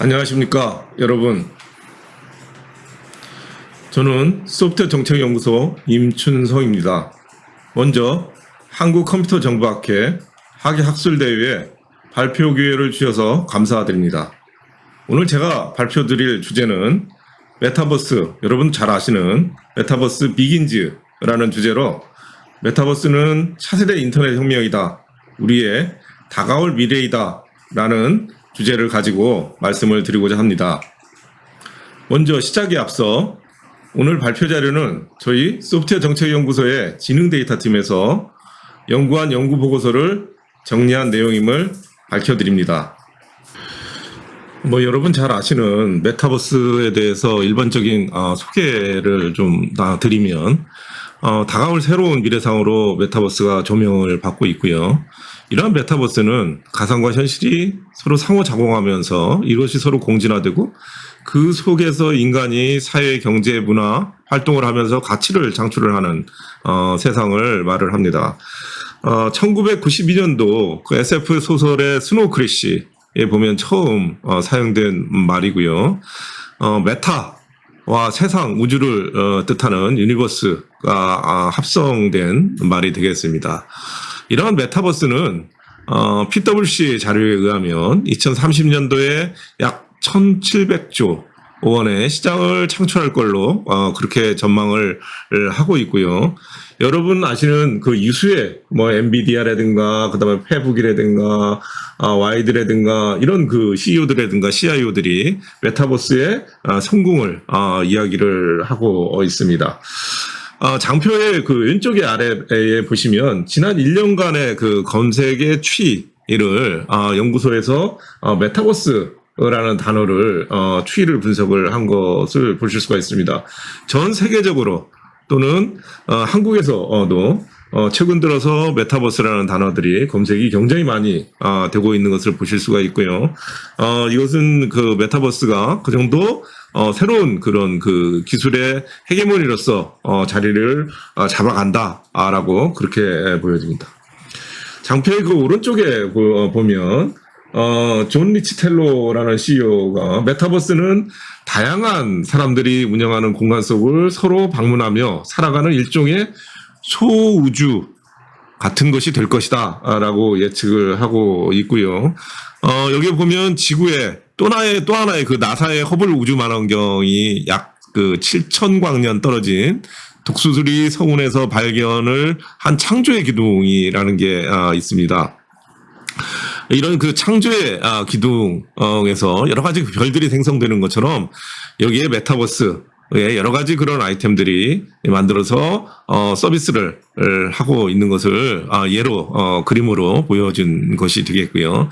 안녕하십니까 여러분. 저는 소프트웨어 정책연구소 임춘성입니다. 먼저 한국컴퓨터정보학회 학예학술대회에 발표 기회를 주셔서 감사드립니다. 오늘 제가 발표 드릴 주제는 메타버스 여러분 잘 아시는 메타버스 비긴즈라는 주제로 메타버스는 차세대 인터넷 혁명이다 우리의 다가올 미래이다 라는 주제를 가지고 말씀을 드리고자 합니다. 먼저 시작에 앞서 오늘 발표 자료는 저희 소프트웨어 정책연구소의 지능 데이터 팀에서 연구한 연구 보고서를 정리한 내용임을 밝혀드립니다. 뭐 여러분 잘 아시는 메타버스에 대해서 일반적인 어, 소개를 좀다 드리면 어, 다가올 새로운 미래상으로 메타버스가 조명을 받고 있고요. 이러한 메타버스는 가상과 현실이 서로 상호 작용하면서 이것이 서로 공진화되고 그 속에서 인간이 사회, 경제, 문화 활동을 하면서 가치를 창출을 하는 어, 세상을 말을 합니다. 어, 1992년도 그 SF 소설의 스노우 크래시에 보면 처음 어, 사용된 말이고요. 어, 메타 와 세상 우주를 어, 뜻하는 유니버스가 아, 합성된 말이 되겠습니다. 이러한 메타버스는 어, PwC 자료에 의하면 2030년도에 약 1,700조 원의 시장을 창출할 걸로 어, 그렇게 전망을 하고 있고요. 여러분 아시는 그 이수의 뭐 엔비디아라든가 그다음에 페북이라든가 아, 와이드라든가 이런 그 CEO들이라든가 CIO들이 메타버스의 아, 성공을 아, 이야기를 하고 있습니다. 어, 장표의 그 왼쪽에 아래에 보시면 지난 1년간의 그 검색의 추이를 어, 연구소에서 어, 메타버스 라는 단어를 어, 추이를 분석을 한 것을 보실 수가 있습니다. 전 세계적으로 또는 어, 한국에서도 어, 최근 들어서 메타버스라는 단어들이 검색이 굉장히 많이 어, 되고 있는 것을 보실 수가 있고요. 어, 이것은 그 메타버스가 그 정도 어, 새로운 그런 그 기술의 헤게모니로서 어, 자리를 어, 잡아간다라고 그렇게 보여집니다. 장표의 그 오른쪽에 그, 어, 보면 어, 존 리치텔로라는 CEO가 메타버스는 다양한 사람들이 운영하는 공간 속을 서로 방문하며 살아가는 일종의 소우주 같은 것이 될 것이다 라고 예측을 하고 있고요. 어, 여기 보면 지구에 또 하나의, 또 하나의 그 나사의 허블 우주 만원경이 약 그 7천 광년 떨어진 독수리 성운에서 발견을 한 창조의 기둥이라는 게 아, 있습니다. 이런 그 창조의 아, 기둥에서 여러 가지 그 별들이 생성되는 것처럼 여기에 메타버스 예, 여러 가지 그런 아이템들이 만들어서 어, 서비스를 하고 있는 것을 아, 예로 어, 그림으로 보여준 것이 되겠고요.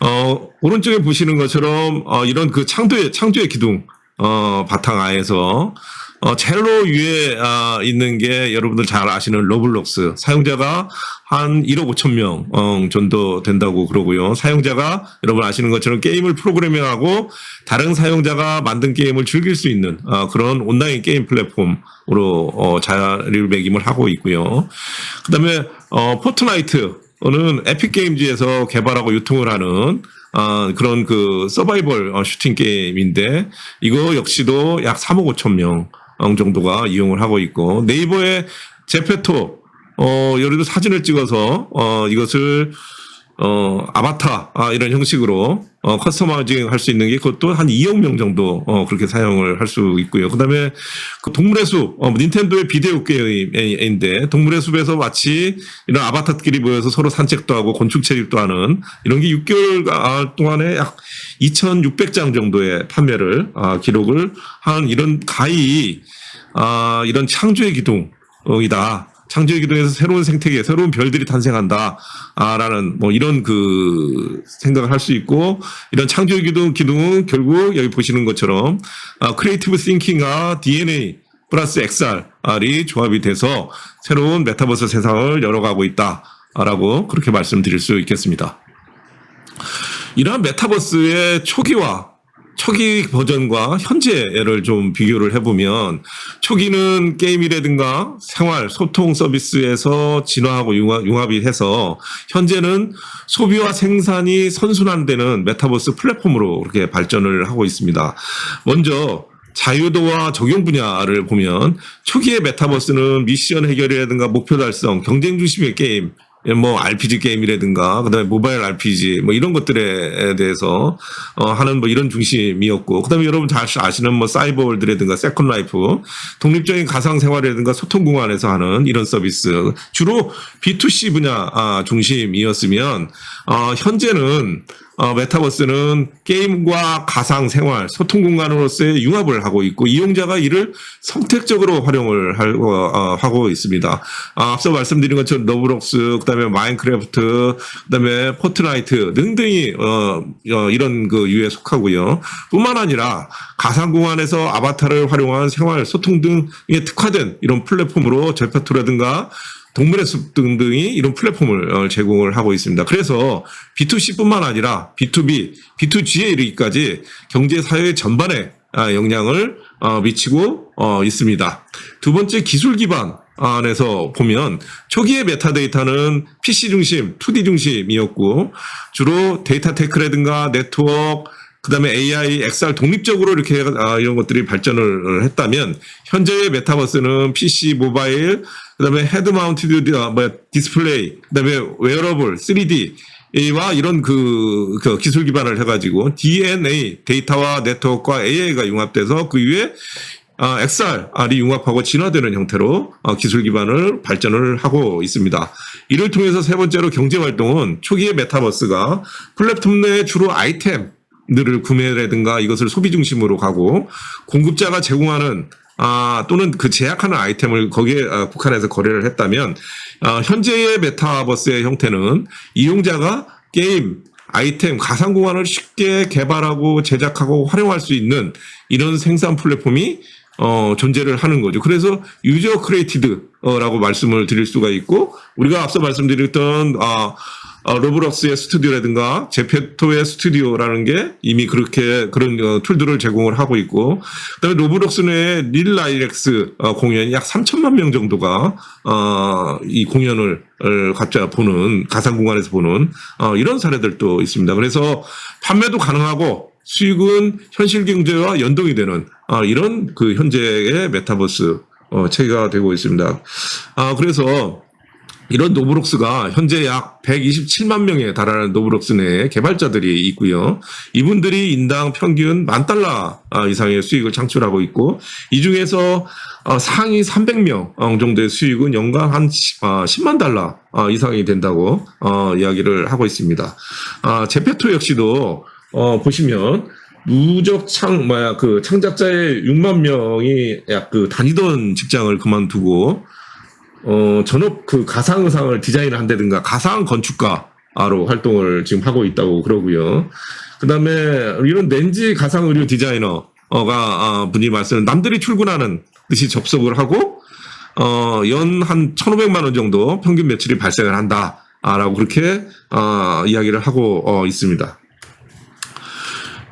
어, 오른쪽에 보시는 것처럼 어, 이런 그 창조의 창조의 기둥 어, 바탕 아에서 어, 젤로 위에 아, 있는 게 여러분들 잘 아시는 로블록스 사용자가 한 1억 5천 명 어, 정도 된다고 그러고요. 사용자가 여러분 아시는 것처럼 게임을 프로그래밍하고 다른 사용자가 만든 게임을 즐길 수 있는 어, 그런 온라인 게임 플랫폼으로 어, 자리매김을 하고 있고요. 그다음에 어, 포트나이트는 에픽 게임즈에서 개발하고 유통을 하는 어, 그런 그 서바이벌 어, 슈팅 게임인데 이거 역시도 약 3억 5천 명 정도가 이용을 하고 있고 네이버의 제페토 어, 여기도 사진을 찍어서 어, 이것을 어, 아바타 아, 이런 형식으로 어, 커스터마이징 할 수 있는 게 그것도 한 2억 명 정도 어, 그렇게 사용을 할 수 있고요. 그 다음에 그 동물의 숲 어, 닌텐도의 비디오 게임인데 동물의 숲에서 마치 이런 아바타끼리 모여서 서로 산책도 하고 곤충 채집도 하는 이런 게 6개월 동안에 약 2,600장 정도의 판매를 아, 기록을 한 이런 가히 아, 이런 창조의 기둥이다. 창조의 기둥에서 새로운 생태계, 새로운 별들이 탄생한다. 아, 라는 뭐 이런 그 생각을 할 수 있고 이런 창조의 기둥, 기둥은 결국 여기 보시는 것처럼 아, 크리에이티브 싱킹과 DNA 플러스 XR이 조합이 돼서 새로운 메타버스 세상을 열어가고 있다. 라고 그렇게 말씀드릴 수 있겠습니다. 이러한 메타버스의 초기화 초기 버전과 현재를 좀 비교를 해보면 초기는 게임이라든가 생활 소통 서비스에서 진화하고 융합, 융합이 해서 현재는 소비와 생산이 선순환되는 메타버스 플랫폼으로 그렇게 발전을 하고 있습니다. 먼저 자유도와 적용 분야를 보면 초기의 메타버스는 미션 해결이라든가 목표 달성, 경쟁 중심의 게임, 뭐 RPG 게임이라든가 그다음에 모바일 RPG 뭐 이런 것들에 대해서 어 하는 뭐 이런 중심이었고 그다음에 여러분 잘 아시는 뭐 사이버월드라든가 세컨 라이프 독립적인 가상 생활이라든가 소통 공간에서 하는 이런 서비스 주로 B2C 분야 아, 중심이었으면 어 현재는 어, 메타버스는 게임과 가상 생활, 소통 공간으로서의 융합을 하고 있고 이용자가 이를 선택적으로 활용을 하고, 어, 하고 있습니다. 아, 앞서 말씀드린 것처럼 러브록스, 그다음에 마인크래프트, 그다음에 포트나이트 등등이 어, 어, 이런 그 유에 속하고요. 뿐만 아니라 가상 공간에서 아바타를 활용한 생활, 소통 등에 특화된 이런 플랫폼으로 제페토라든가 동물의 숲 등등이 이런 플랫폼을 어, 제공을 하고 있습니다. 그래서 B2C뿐만 아니라 B2B, B2G에 이르기까지 경제 사회 전반에 아, 영향을 어, 미치고 어, 있습니다. 두 번째 기술 기반 안에서 보면 초기의 메타데이터는 PC 중심, 2D 중심이었고 주로 데이터 테크라든가 네트워크 그다음에 AI, XR 독립적으로 이렇게 아, 이런 것들이 발전을 했다면 현재의 메타버스는 PC, 모바일, 그다음에 헤드 마운티드 뭐 디스플레이, 그다음에 웨어러블, 3D 와 이런 그, 그 기술 기반을 해가지고 DNA 데이터와 네트워크와 AI가 융합돼서 그 위에 아, XR이 융합하고 진화되는 형태로 어, 기술 기반을 발전을 하고 있습니다. 이를 통해서 세 번째로 경제 활동은 초기의 메타버스가 플랫폼 내에 주로 아이템 들을 구매라든가 이것을 소비 중심으로 가고 공급자가 제공하는 아 또는 그 제약하는 아이템을 거기에 아, 국한해서 거래를 했다면 아, 현재의 메타버스의 형태는 이용자가 게임 아이템 가상 공간을 쉽게 개발하고 제작하고 활용할 수 있는 이런 생산 플랫폼이 어, 존재를 하는 거죠. 그래서 유저 크리에이티드라고 말씀을 드릴 수가 있고 우리가 앞서 말씀드렸던 아 어, 로브록스의 스튜디오라든가 제페토의 스튜디오라는 게 이미 그렇게 그런 어, 툴들을 제공을 하고 있고 그다음에 로브록스 내에 릴라이렉스 어, 공연이 약 3천만 명 정도가 어, 이 공연을 각자 보는 가상 공간에서 보는 어, 이런 사례들도 있습니다. 그래서 판매도 가능하고 수익은 현실 경제와 연동이 되는 어, 이런 그 현재의 메타버스 어, 체계가 되고 있습니다. 아 그래서 이런 노브록스가 현재 약 127만 명에 달하는 노브록스 내에 개발자들이 있고요. 이분들이 인당 평균 만 달러 이상의 수익을 창출하고 있고 이 중에서 어, 상위 300명 정도의 수익은 연간 한 10만 달러 이상이 된다고 어, 이야기를 하고 있습니다. 아, 제페토 역시도 어, 보시면 누적 창 뭐야 그 창작자의 6만 명이 약 그 다니던 직장을 그만두고 어, 전업 그 가상 의상을 디자인을 한다든가 가상 건축가로 활동을 지금 하고 있다고 그러고요. 그 다음에 이런 렌즈 가상 의류 디자이너가 아, 분이 말씀 남들이 출근하는 듯이 접속을 하고 어, 연 한 1,500만 원 정도 평균 매출이 발생을 한다. 라고 그렇게 어, 이야기를 하고 어, 있습니다.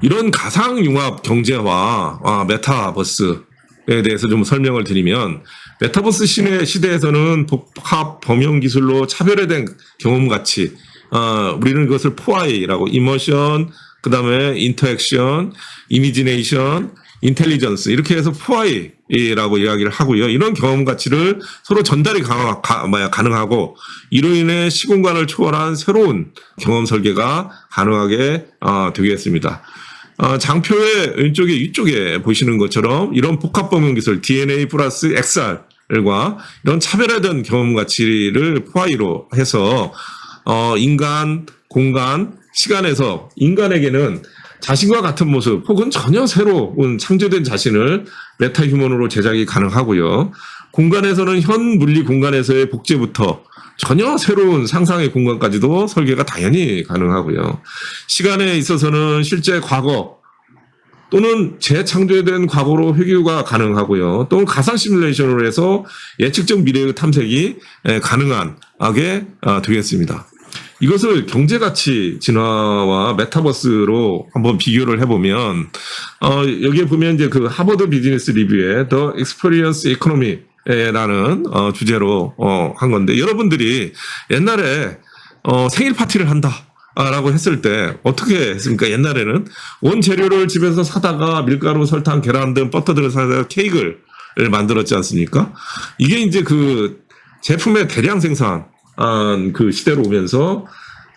이런 가상 융합 경제와 아, 메타버스에 대해서 좀 설명을 드리면 메타버스 시대, 시대에서는 복합 범용 기술로 차별화된 경험 가치, 어, 우리는 그것을 4I라고 이머션, 그 다음에 인터액션, 이미지네이션, 인텔리전스 이렇게 해서 4I라고 이야기를 하고요. 이런 경험 가치를 서로 전달이 가능하고 이로 인해 시공간을 초월한 새로운 경험 설계가 가능하게 어, 되겠습니다. 어, 장표의 왼쪽에 위쪽에 보시는 것처럼 이런 복합 범용 기술 DNA 플러스 XR 과 이런 차별화된 경험 가치를 포화이로 해서 어 인간, 공간, 시간에서 인간에게는 자신과 같은 모습 혹은 전혀 새로운 창조된 자신을 메타 휴먼으로 제작이 가능하고요. 공간에서는 현 물리 공간에서의 복제부터 전혀 새로운 상상의 공간까지도 설계가 당연히 가능하고요. 시간에 있어서는 실제 과거 또는 재창조된 과거로 회귀가 가능하고요. 또는 가상 시뮬레이션으로 해서 예측적 미래의 탐색이 가능하게 어, 되겠습니다. 이것을 경제 가치 진화와 메타버스로 한번 비교를 해보면 어, 여기에 보면 이제 그 하버드 비즈니스 리뷰의 The Experience 라는 어, 주제로 어, 한 건데 여러분들이 옛날에 어, 생일 파티를 한다. 라고 했을 때 어떻게 했습니까? 옛날에는 원 재료를 집에서 사다가 밀가루, 설탕, 계란 등 버터 등을 사다가 케이크를 만들었지 않습니까? 이게 이제 그 제품의 대량 생산 그 시대로 오면서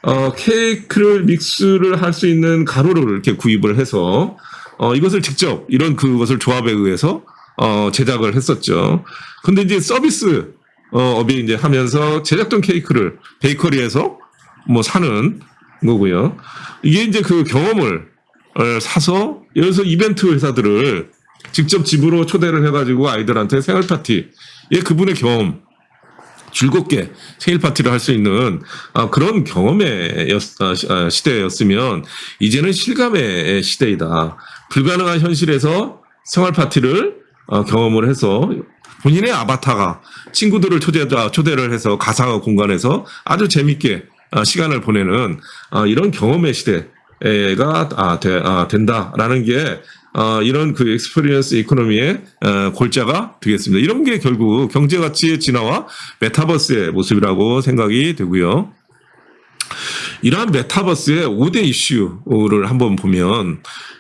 어, 케이크를 믹스를 할 수 있는 가루를 이렇게 구입을 해서 어, 이것을 직접 이런 그것을 조합에 의해서 어, 제작을 했었죠. 근데 이제 서비스 어, 업이 이제 하면서 제작된 케이크를 베이커리에서 뭐 사는 거고요. 이게 이제 그 경험을 어, 사서 여기서 이벤트 회사들을 직접 집으로 초대를 해가지고 아이들한테 생일 파티에 그분의 경험 즐겁게 생일 파티를 할 수 있는 아, 그런 경험의 였- 아, 시- 아, 시대였으면 이제는 실감의 시대이다. 불가능한 현실에서 생활 파티를 어, 경험을 해서 본인의 아바타가 친구들을 초대, 초대를 해서 가상 공간에서 아주 재밌게 아, 시간을 보내는 아, 이런 경험의 시대가 아, 되- 아, 된다라는 게 아, 이런 그 익스피리언스 이코노미의 어, 골자가 되겠습니다. 이런 게 결국 경제 가치의 진화와 메타버스의 모습이라고 생각이 되고요. 이러한 메타버스의 5대 이슈를 한번 보면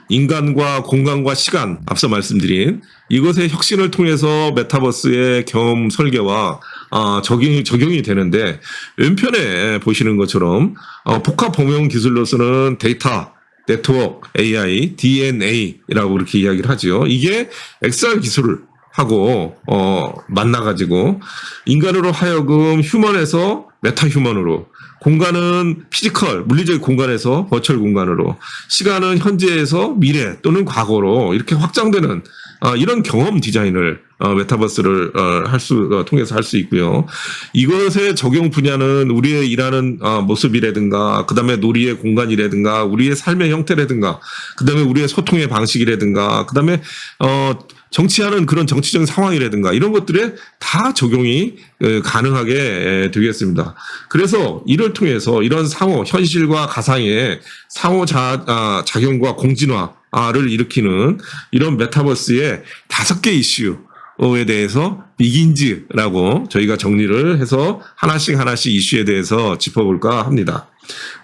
인간과 공간과 시간 앞서 말씀드린 이것의 혁신을 통해서 메타버스의 경험 설계와 아, 적용이 적용이 되는데 왼편에 보시는 것처럼 어, 복합 범용 기술로서는 데이터 네트워크, AI, DNA라고 그렇게 이야기를 하죠. 이게 XR 기술을 하고 어 만나 가지고 인간으로 하여금 휴먼에서 메타 휴먼으로 공간은 피지컬 물리적 공간에서 버추얼 공간으로 시간은 현재에서 미래 또는 과거로 이렇게 확장되는 어, 이런 경험 디자인을 어, 메타버스를 어, 할수 어, 통해서 할 수 있고요. 이것의 적용 분야는 우리의 일하는 어, 모습이라든가 그다음에 놀이의 공간이라든가 우리의 삶의 형태라든가 그다음에 우리의 소통의 방식이라든가 그다음에 어 정치하는 그런 정치적인 상황이라든가 이런 것들에 다 적용이 에, 가능하게 에, 되겠습니다. 그래서 이를 통해서 이런 상호 현실과 가상의 상호 자, 아, 작용과 공진화를 일으키는 이런 메타버스의 다섯 개 이슈 에 대해서 비긴즈라고 저희가 정리를 해서 하나씩 하나씩 이슈에 대해서 짚어볼까 합니다.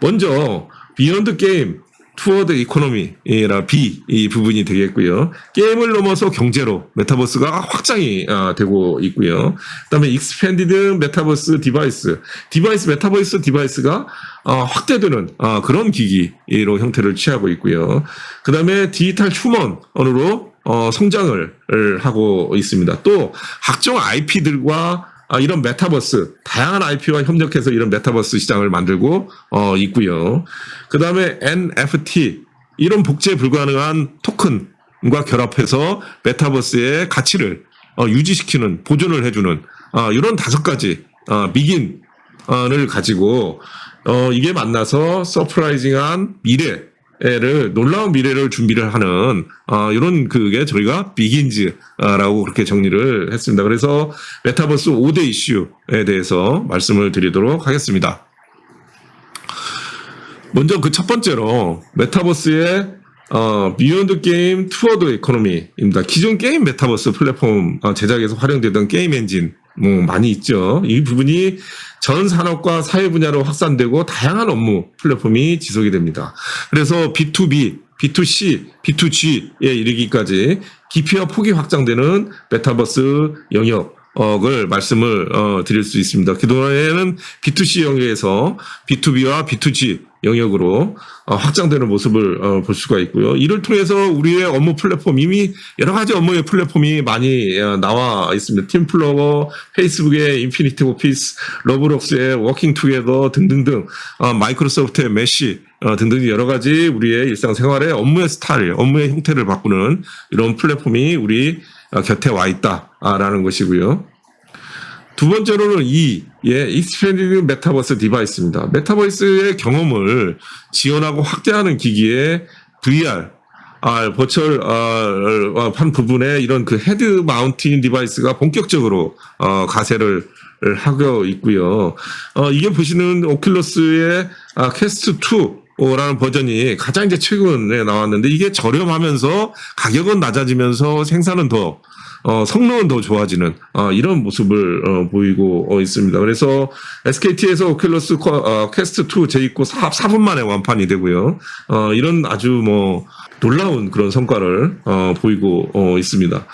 먼저 비욘드 게임 투어드 이코노미라 B 이 부분이 되겠고요. 게임을 넘어서 경제로 메타버스가 확장이 아, 되고 있고요. 그다음에 익스펜디드 메타버스 디바이스, 디바이스 메타버스 디바이스가 어, 확대되는 어, 그런 기기로 형태를 취하고 있고요. 그다음에 디지털 휴먼으로 어, 성장을 하고 있습니다. 또 각종 IP들과 아, 이런 메타버스, 다양한 IP와 협력해서 이런 메타버스 시장을 만들고 어, 있고요. 그 다음에 NFT, 이런 복제 불가능한 토큰과 결합해서 메타버스의 가치를 어, 유지시키는, 보존을 해주는 어, 이런 다섯 가지 어, 미긴을 가지고 어, 이게 만나서 서프라이징한 미래 를 놀라운 미래를 준비를 하는 어, 이런 그게 저희가 비긴즈라고 그렇게 정리를 했습니다. 그래서 메타버스 5대 이슈에 대해서 말씀을 드리도록 하겠습니다. 먼저 그 첫 번째로 메타버스의 어, 비욘드 게임 투어드 이코노미입니다. 기존 게임 메타버스 플랫폼 어, 제작에서 활용되던 게임 엔진 뭐 많이 있죠. 이 부분이 전 산업과 사회 분야로 확산되고 다양한 업무 플랫폼이 지속이 됩니다. 그래서 B2B, B2C, B2G에 이르기까지 깊이와 폭이 확장되는 메타버스 영역을 말씀을 어, 드릴 수 있습니다. 그동안에는 B2C 영역에서 B2B와 B2G 영역으로 어, 확장되는 모습을 어, 볼 수가 있고요. 이를 통해서 우리의 업무 플랫폼 이미 여러 가지 업무의 플랫폼이 많이 어, 나와 있습니다. 팀플러워, 페이스북의 인피니티 오피스, 러브록스의 워킹 투게더 등등등, 어, 마이크로소프트의 메시 어, 등등 여러 가지 우리의 일상생활의 업무의 스타일, 업무의 형태를 바꾸는 이런 플랫폼이 우리 어, 곁에 와 있다라는 것이고요. 두 번째로는 이, 예, 익스펜디드 메타버스 디바이스입니다. 메타버스의 경험을 지원하고 확대하는 기기에 VR, 아, 버추얼 어, 한 부분에 이런 그 헤드 마운틴 디바이스가 본격적으로 어, 가세를 하고 있고요. 어, 이게 보시는 오큘러스의 아, 퀘스트 2라는 버전이 가장 이제 최근에 나왔는데 이게 저렴하면서 가격은 낮아지면서 생산은 더 어, 성능은 더 좋아지는 어, 이런 모습을 어, 보이고 어, 있습니다. 그래서 SKT에서 오큘러스 쿼- 어, 퀘스트 2 재입고 4, 4분 만에 완판이 되고요. 어, 이런 아주 뭐 놀라운 그런 성과를 어, 보이고 어, 있습니다.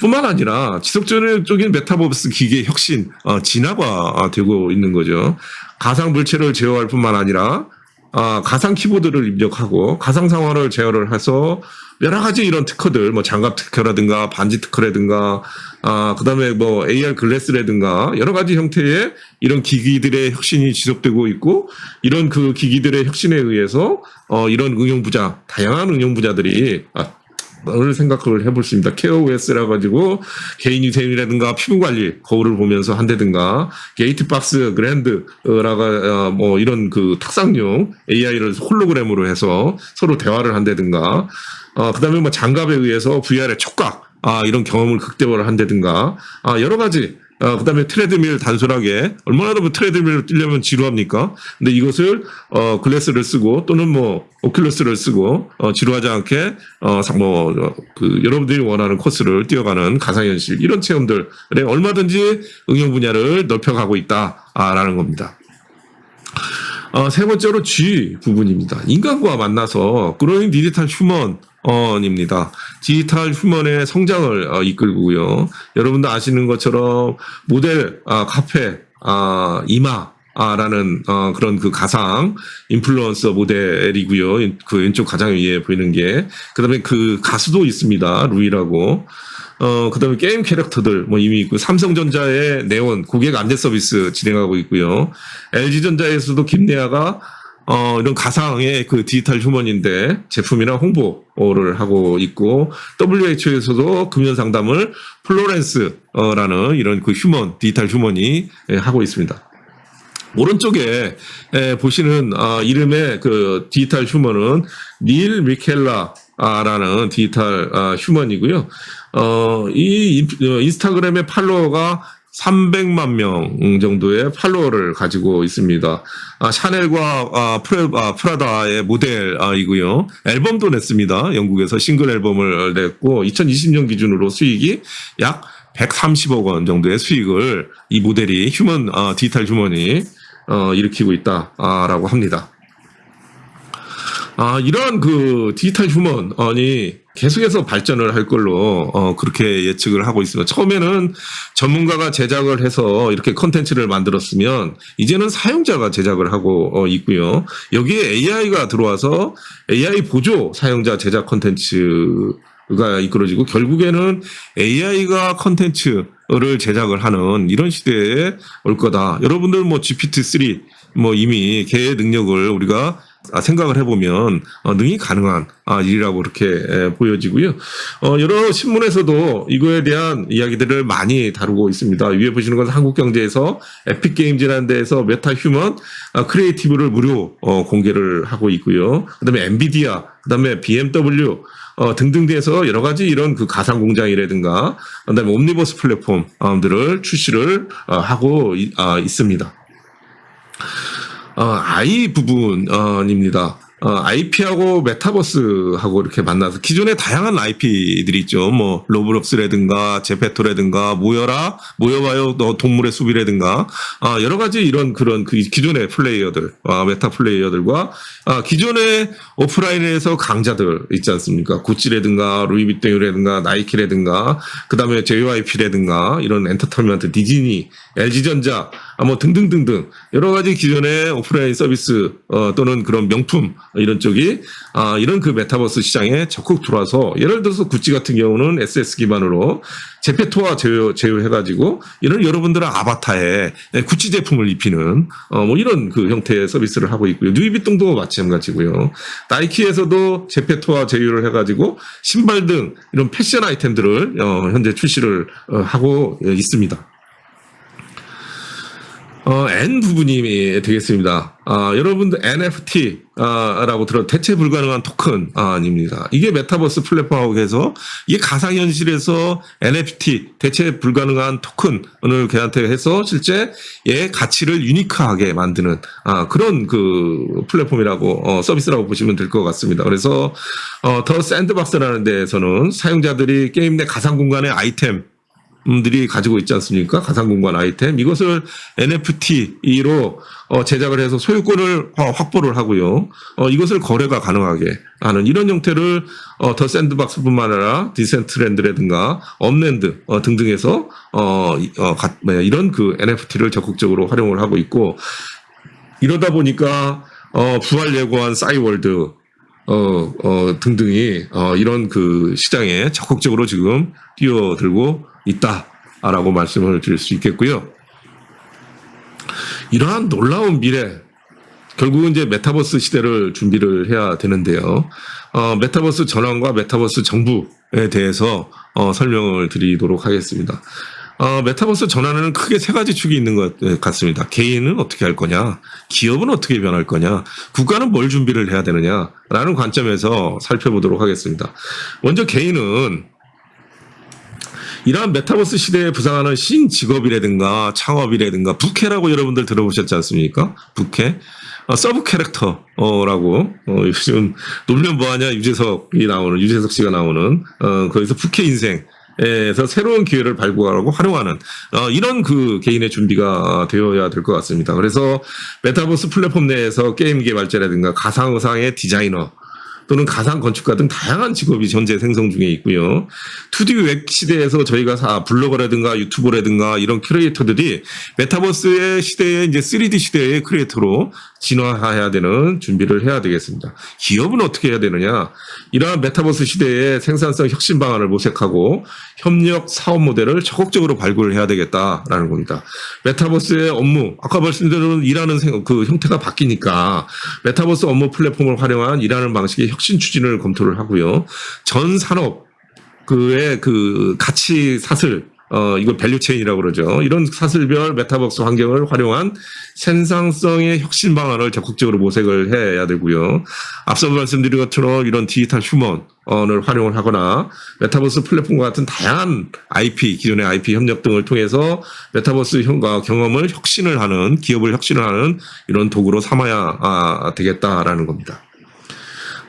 뿐만 아니라 지속적인 메타버스 기계 혁신 어, 진화가 되고 있는 거죠. 가상 물체를 제어할 뿐만 아니라 아, 가상 키보드를 입력하고 가상 상황을 제어를 해서 여러 가지 이런 특허들, 뭐 장갑 특허라든가 반지 특허라든가, 아, 그 다음에 뭐 AR 글래스라든가 여러 가지 형태의 이런 기기들의 혁신이 지속되고 있고 이런 그 기기들의 혁신에 의해서 어, 이런 응용 부자, 다양한 응용 부자들이 아, 을 생각을 해볼 수 있습니다. 케어 OS라 가지고 개인 위생이라든가 피부 관리 거울을 보면서 한다든가 게이트 박스 그랜드라가 어, 뭐 이런 그 탁상용 AI를 홀로그램으로 해서 서로 대화를 한다든가 어 그다음에 뭐 장갑에 의해서 VR의 촉각 아 이런 경험을 극대화를 한다든가 아 여러 가지 어, 그 다음에 트레드밀 단순하게, 얼마나 더 트레드밀을 뛰려면 지루합니까? 근데 이것을, 어, 글래스를 쓰고 또는 뭐, 오큘러스를 쓰고, 어, 지루하지 않게, 어, 상- 뭐, 어, 그, 여러분들이 원하는 코스를 뛰어가는 가상현실, 이런 체험들에 얼마든지 응용 분야를 넓혀가고 있다, 아, 라는 겁니다. 어, 세 번째로 G 부분입니다. 인간과 만나서 그로잉 디지털 휴먼 입니다. 디지털 휴먼의 성장을 어, 이끌고요. 여러분도 아시는 것처럼 모델 아, 카페 아, 이마 아, 라는, 어, 그런 그 가상, 인플루언서 모델이고요. 그 왼쪽 가장 위에 보이는 게. 그 다음에 그 가수도 있습니다. 루이라고. 어, 그 다음에 게임 캐릭터들 뭐 이미 있고, 삼성전자의 네온 고객 안내 서비스 진행하고 있고요. LG전자에서도 김내아가 어, 이런 가상의 그 디지털 휴먼인데 제품이나 홍보를 하고 있고, WHO에서도 금연 상담을 플로렌스라는 이런 그 휴먼, 디지털 휴먼이 예, 하고 있습니다. 오른쪽에 에, 보시는 아, 이름의 그 디지털 휴먼은 닐 미켈라 라는 디지털 아, 휴먼이고요. 어, 이 인- 어, 인스타그램의 팔로워가 300만 명 정도의 팔로워를 가지고 있습니다. 아, 샤넬과 아, 프레, 아, 프라다의 모델이고요. 앨범도 냈습니다. 영국에서 싱글 앨범을 냈고 2020년 기준으로 수익이 약 130억 원 정도의 수익을 이 모델이 휴먼 아, 디지털 휴먼이 어, 일으키고 있다라고 합니다. 아, 이러한 그 디지털 휴먼이 계속해서 발전을 할 걸로 어, 그렇게 예측을 하고 있습니다. 처음에는 전문가가 제작을 해서 이렇게 컨텐츠를 만들었으면 이제는 사용자가 제작을 하고 어, 있고요. 여기에 AI가 들어와서 AI 보조 사용자 제작 컨텐츠가 이끌어지고 결국에는 AI가 컨텐츠를 제작을 하는 이런 시대에 올 거다. 여러분들 뭐 GPT-3 뭐 이미 걔의 능력을 우리가 아, 생각을 해보면 어, 능히 가능한 아, 일이라고 그렇게 에, 보여지고요. 어, 여러 신문에서도 이거에 대한 이야기들을 많이 다루고 있습니다. 위에 보시는 것은 한국경제에서 에픽게임즈라는 데에서 메타휴먼 아, 크리에이티브를 무료 어, 공개를 하고 있고요. 그다음에 엔비디아, 그다음에 BMW 어, 등등 돼서 여러 가지 이런 그 가상 공장이라든가 그다음에 옴니버스 플랫폼들을 출시를 어, 하고 있습니다. 어, I 부분입니다. 어, IP하고 메타버스하고 이렇게 만나서 기존에 다양한 IP들이 있죠. 뭐 로블록스라든가 제페토라든가 모여라 모여봐요 너 동물의 숲이라든가 아, 여러 가지 이런 그런 그 기존의 플레이어들 아, 메타 플레이어들과 아, 기존의 오프라인에서 강자들 있지 않습니까? 구찌라든가 루이비통이라든가 나이키라든가 그다음에 JYP라든가 이런 엔터테인먼트 디즈니 LG전자 아, 뭐 등등등등 여러 가지 기존의 오프라인 서비스 어, 또는 그런 명품 이런 쪽이 아, 이런 그 메타버스 시장에 적극 들어와서 예를 들어서 구찌 같은 경우는 SS 기반으로 제페토와 제휴, 제휴해가지고 이런 여러분들의 아바타에 구찌 제품을 입히는 어, 뭐 이런 그 형태의 서비스를 하고 있고요. 누이비통도 마찬가지고요. 나이키에서도 제페토와 제휴를 해가지고 신발 등 이런 패션 아이템들을 어, 현재 출시를 어, 하고 어, 있습니다. 어, N 부분이 되겠습니다. 아, 여러분들 NFT, 아, 라고 들어 대체 불가능한 토큰, 아, 아닙니다. 이게 메타버스 플랫폼하고 해서 이게 가상현실에서 NFT, 대체 불가능한 토큰을 걔한테 해서 실제 얘 가치를 유니크하게 만드는, 아, 그런 그 플랫폼이라고, 어, 서비스라고 보시면 될 것 같습니다. 그래서, 어, 더 샌드박스라는 데에서는 사용자들이 게임 내 가상 공간의 아이템, 들이 가지고 있지 않습니까? 가상공간 아이템 이것을 NFT로 어, 제작을 해서 소유권을 어, 확보를 하고요. 어, 이것을 거래가 가능하게 하는 이런 형태를 어, 더 샌드박스뿐만 아니라 디센트랜드라든가 업랜드 어, 등등에서 어, 이- 어, 가- 뭐야, 이런 그 NFT를 적극적으로 활용을 하고 있고 이러다 보니까 어, 부활 예고한 싸이월드 어, 어, 등등이, 어, 이런 그 시장에 적극적으로 지금 뛰어들고 있다라고 말씀을 드릴 수 있겠고요. 이러한 놀라운 미래, 결국은 이제 메타버스 시대를 준비를 해야 되는데요. 어, 메타버스 전환과 메타버스 정부에 대해서 어, 설명을 드리도록 하겠습니다. 어, 메타버스 전환에는 크게 세 가지 축이 있는 것 같습니다. 개인은 어떻게 할 거냐, 기업은 어떻게 변할 거냐, 국가는 뭘 준비를 해야 되느냐라는 관점에서 살펴보도록 하겠습니다. 먼저 개인은 이러한 메타버스 시대에 부상하는 신직업이라든가 창업이라든가 부캐라고 여러분들 들어보셨지 않습니까? 부캐. 어, 서브 캐릭터라고 어, 요즘 놀면 뭐하냐 유재석이 나오는 유재석 씨가 나오는 어, 거기서 부캐 인생 에서 새로운 기회를 발굴하고 활용하는 어, 이런 그 개인의 준비가 되어야 될 것 같습니다. 그래서 메타버스 플랫폼 내에서 게임 개발자라든가 가상의상의 디자이너 또는 가상 건축가 등 다양한 직업이 현재 생성 중에 있고요. 2D 웹 시대에서 저희가 사 블로거라든가 유튜버라든가 이런 크리에이터들이 메타버스의 시대에 이제 3D 시대의 크리에이터로 진화해야 되는 준비를 해야 되겠습니다. 기업은 어떻게 해야 되느냐? 이러한 메타버스 시대의 생산성 혁신 방안을 모색하고 협력 사업 모델을 적극적으로 발굴을 해야 되겠다라는 겁니다. 메타버스의 업무, 아까 말씀드린 일하는 생- 그 형태가 바뀌니까 메타버스 업무 플랫폼을 활용한 일하는 방식의 혁신 추진을 검토를 하고요. 전 산업 그의 그 가치 사슬 어 이걸 밸류 체인이라고 그러죠. 이런 사슬별 메타버스 환경을 활용한 생산성의 혁신 방안을 적극적으로 모색을 해야 되고요. 앞서 말씀드린 것처럼 이런 디지털 휴먼을 활용을 하거나 메타버스 플랫폼과 같은 다양한 IP 기존의 IP 협력 등을 통해서 메타버스 경험을 혁신을 하는 기업을 혁신을 하는 이런 도구로 삼아야 아, 되겠다라는 겁니다.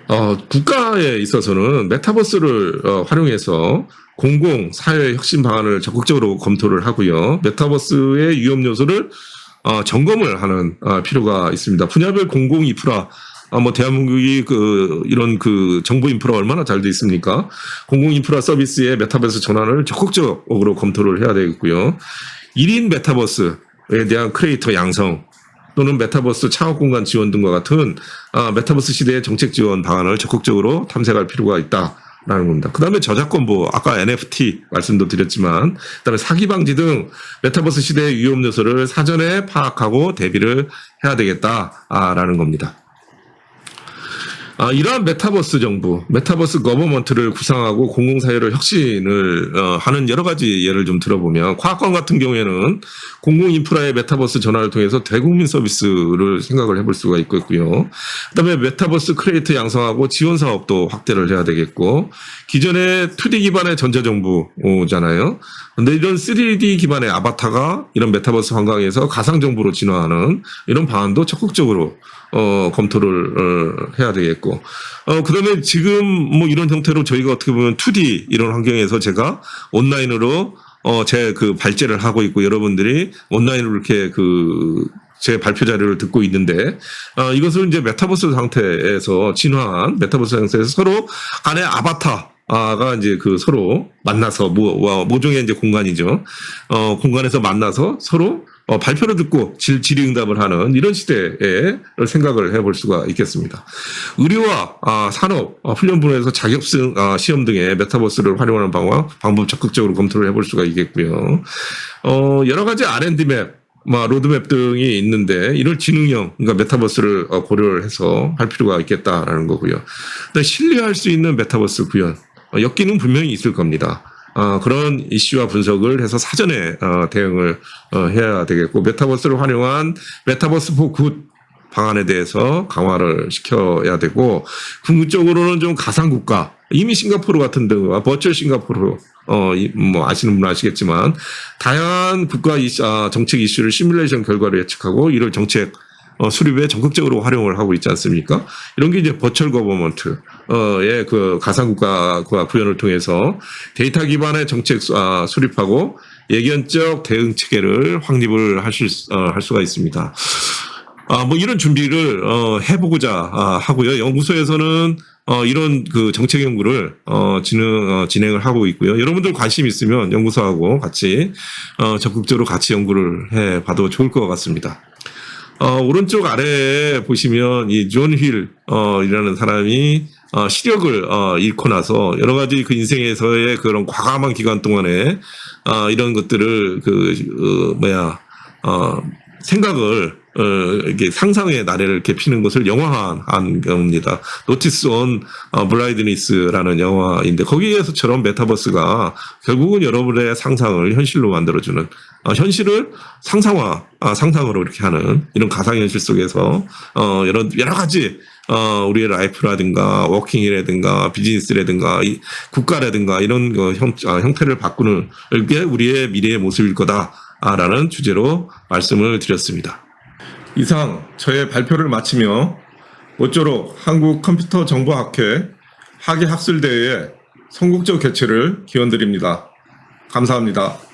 어, 국가에 있어서는 메타버스를 어, 활용해서 공공 사회 혁신 방안을 적극적으로 검토를 하고요. 메타버스의 위험 요소를 어, 점검을 하는 어, 필요가 있습니다. 분야별 공공 인프라 아, 뭐, 대한민국이 그, 이런 그 정보 인프라 얼마나 잘 돼 있습니까? 공공 인프라 서비스의 메타버스 전환을 적극적으로 검토를 해야 되겠고요. 1인 메타버스에 대한 크리에이터 양성, 또는 메타버스 창업 공간 지원 등과 같은 아, 메타버스 시대의 정책 지원 방안을 적극적으로 탐색할 필요가 있다 라는 겁니다. 그 다음에 저작권부, 아까 NFT 말씀도 드렸지만, 그 다음에 사기 방지 등 메타버스 시대의 위험 요소를 사전에 파악하고 대비를 해야 되겠다라는 겁니다. 아, 이러한 메타버스 정부, 메타버스 거버먼트를 구상하고 공공사회를 혁신을 어, 하는 여러 가지 예를 좀 들어보면 과학관 같은 경우에는 공공 인프라의 메타버스 전환을 통해서 대국민 서비스를 생각을 해볼 수가 있겠고요. 그다음에 메타버스 크리에이터 양성하고 지원 사업도 확대를 해야 되겠고 기존의 2D 기반의 전자정부잖아요. 근데 이런 3D 기반의 아바타가 이런 메타버스 환경에서 가상 정보로 진화하는 이런 방안도 적극적으로 어, 검토를 어, 해야 되겠고, 어, 그 다음에 지금 뭐 이런 형태로 저희가 어떻게 보면 2D 이런 환경에서 제가 온라인으로 어, 제 그 발제를 하고 있고 여러분들이 온라인으로 이렇게 그 제 발표 자료를 듣고 있는데, 어, 이것을 이제 메타버스 상태에서 진화한 메타버스 상태에서 서로 간의 아바타, 아가 이제 그 서로 만나서 모, 와, 모종의 이제 공간이죠. 어, 공간에서 만나서 서로 어, 발표를 듣고 질, 질의응답을 하는 이런 시대에 생각을 해볼 수가 있겠습니다. 의료와 아, 산업, 아, 훈련 분야에서 자격증 아, 시험 등의 메타버스를 활용하는 방법, 방법 적극적으로 검토를 해볼 수가 있겠고요. 어, 여러 가지 R&D 맵, 뭐 로드맵 등이 있는데 이를 지능형 그러니까 메타버스를 어, 고려를 해서 할 필요가 있겠다라는 거고요. 신뢰할 수 있는 메타버스 구현 어, 엮기는 분명히 있을 겁니다. 어, 그런 이슈와 분석을 해서 사전에 어, 대응을 어, 해야 되겠고 메타버스를 활용한 메타버스 포굿 방안에 대해서 강화를 시켜야 되고 궁극적으로는 좀 가상 국가 이미 싱가포르 같은 데가 버추얼 싱가포르 어뭐 아시는 분은 아시겠지만 다양한 국가 이슈, 아, 정책 이슈를 시뮬레이션 결과로 예측하고 이를 정책 어, 수립에 적극적으로 활용을 하고 있지 않습니까? 이런 게 이제 버철 거버먼트, 어,의 그 가상국가 구현을 통해서 데이터 기반의 정책 수- 아, 수립하고 예견적 대응 체계를 확립을 하실, 수- 어, 할 수가 있습니다. 아, 뭐 이런 준비를 어, 해보고자 아, 하고요. 연구소에서는 어, 이런 그 정책 연구를 어, 진행 어, 진행을 하고 있고요. 여러분들 관심 있으면 연구소하고 같이 어, 적극적으로 같이 연구를 해 봐도 좋을 것 같습니다. 어, 오른쪽 아래에 보시면 이존 휠, 어, 이라는 사람이 어, 시력을 어, 잃고 나서 여러 가지 그 인생에서의 그런 과감한 기간 동안에 어, 이런 것들을 그, 어, 뭐야, 어, 생각을 어, 이게 상상의 나래를 이렇게 피는 것을 영화화한 겁니다. 노티스 온 블라이드니스라는 영화인데 거기에서처럼 메타버스가 결국은 여러분의 상상을 현실로 만들어주는 어, 현실을 상상화, 아, 상상으로 이렇게 하는 이런 가상현실 속에서 어, 여러 여러 가지 어, 우리의 라이프라든가 워킹이라든가 비즈니스라든가 이 국가라든가 이런 그 형, 아, 형태를 바꾸는 게 우리의 미래의 모습일 거다라는 주제로 말씀을 드렸습니다. 이상 저의 발표를 마치며 모쪼록 한국 컴퓨터 정보학회 학예 학술대회의 성국적 개최를 기원드립니다. 감사합니다.